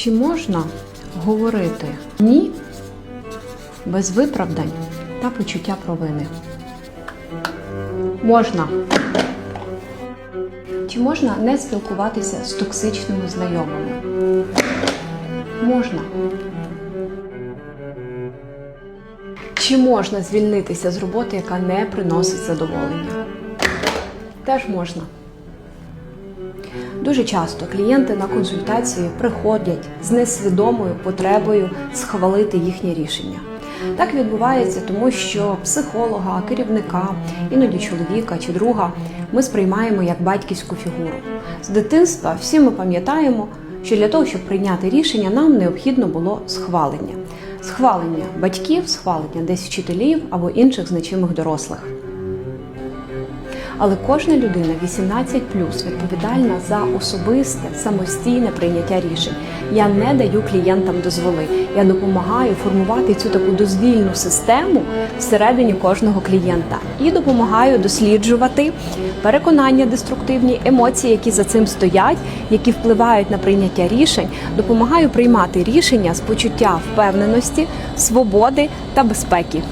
Чи можна говорити ні без виправдань та почуття провини? Можна. Чи можна не спілкуватися з токсичними знайомими? Можна. Чи можна звільнитися з роботи, яка не приносить задоволення? Теж можна. Дуже часто клієнти на консультації приходять з несвідомою потребою схвалити їхнє рішення. Так відбувається, тому що психолога, керівника, іноді чоловіка чи друга ми сприймаємо як батьківську фігуру. З дитинства всі ми пам'ятаємо, що для того, щоб прийняти рішення, нам необхідно було схвалення. Схвалення батьків, схвалення десь вчителів або інших значимих дорослих. Але кожна людина 18 відповідальна за особисте самостійне прийняття рішень. Я не даю клієнтам дозволи. Я допомагаю формувати цю таку дозвільну систему всередині кожного клієнта і допомагаю досліджувати переконання деструктивні, емоції, які за цим стоять, які впливають на прийняття рішень. Допомагаю приймати рішення з почуття впевненості, свободи та безпеки.